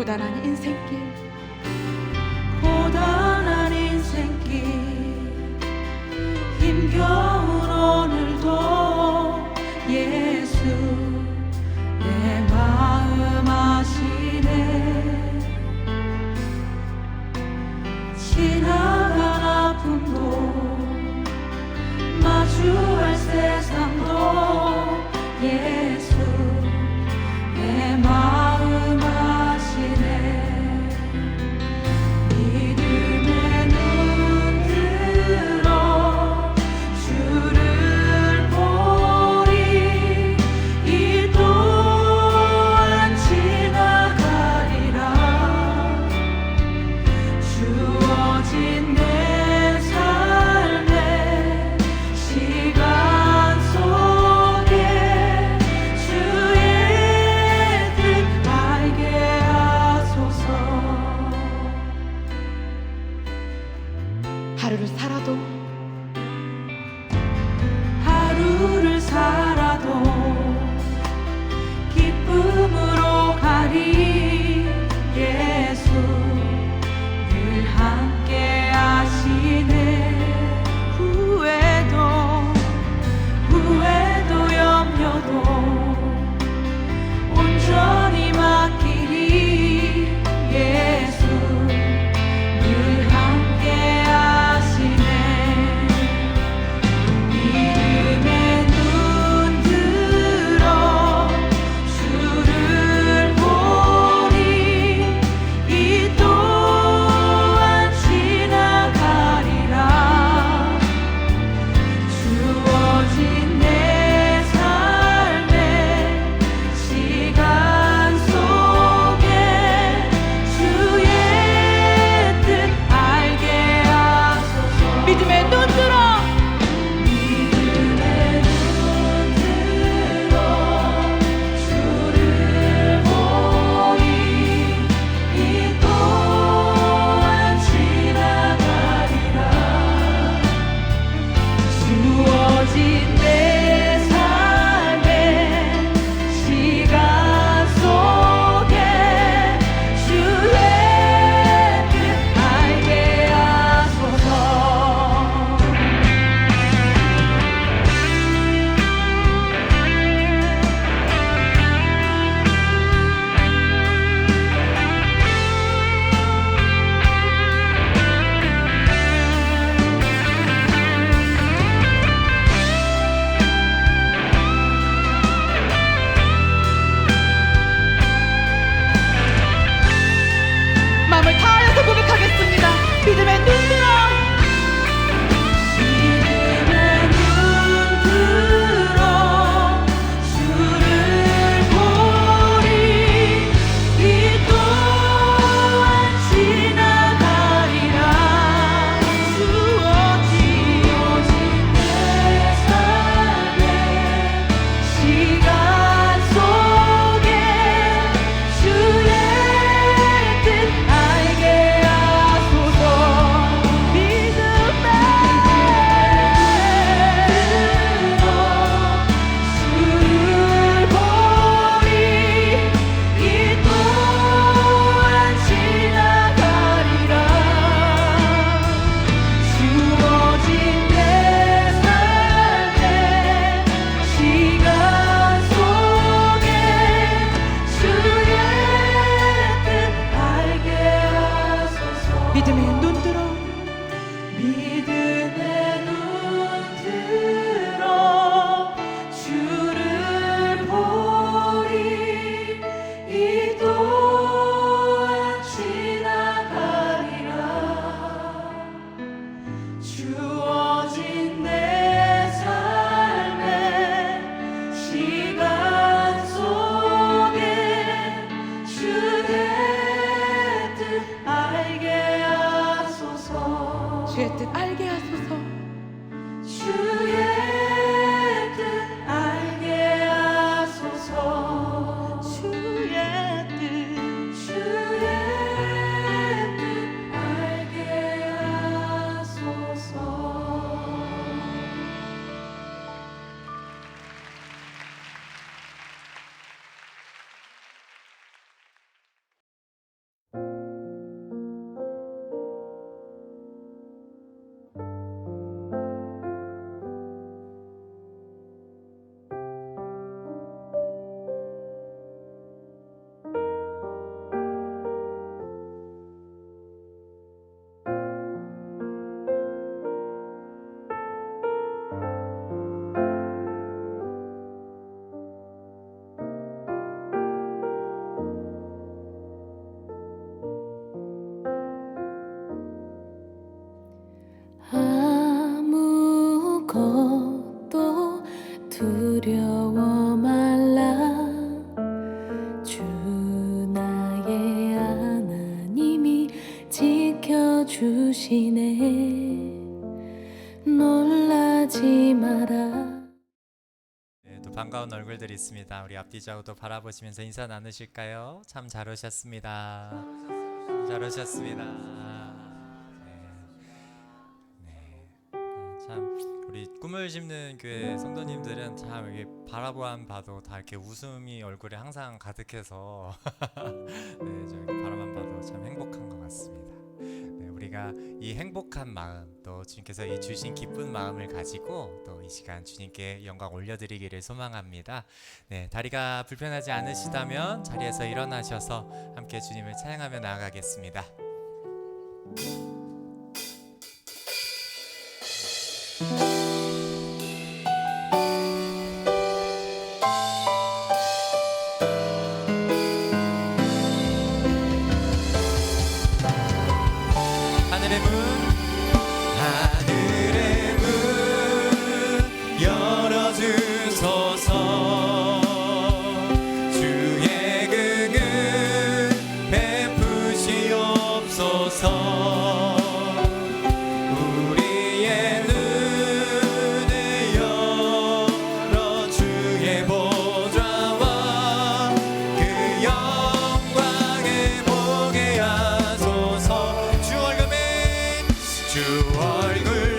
고단한 인생길. 고단한 인생길. 힘겨 in the 반가운 얼굴들이 있습니다. 우리 앞뒤 좌우 또 바라보시면서 인사 나누실까요? 참 잘 오셨습니다. 잘 오셨습니다. 네. 네. 어, 참 우리 꿈을 심는 교회 성도님들은 참 이게 바라보안 봐도 다 이렇게 웃음이 얼굴에 항상 가득해서 네, 저 바라만 봐도 참 행복한 것 같습니다. 네, 우리가 이 행복한 마음 또 주님께서 이 주신 기쁜 마음을 가지고 또 이 시간 주님께 영광 올려드리기를 소망합니다. 네, 다리가 불편하지 않으시다면 자리에서 일어나셔서 함께 주님을 찬양하며 나아가겠습니다. 얼굴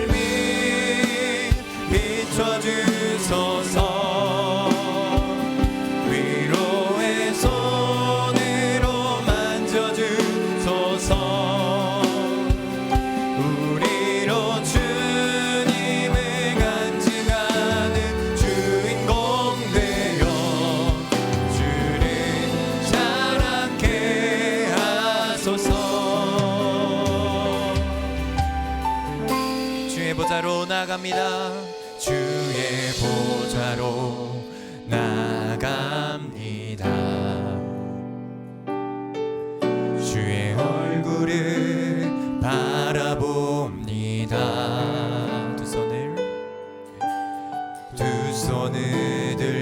나갑니다. 주의 보좌로 나갑니다. 주의 얼굴을 바라봅니다. 두 손을 두 손을 들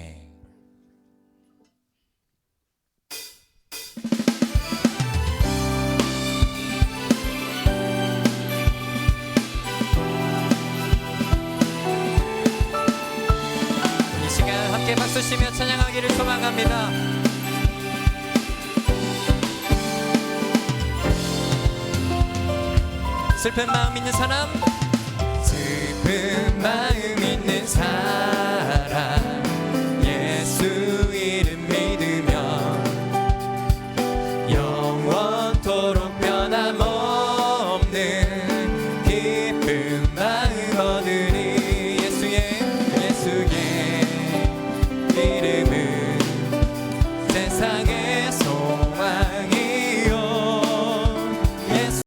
박수 치며 찬양하기를 소망합니다. 슬픈 마음 있는 사람 슬픈 마음 있는 사람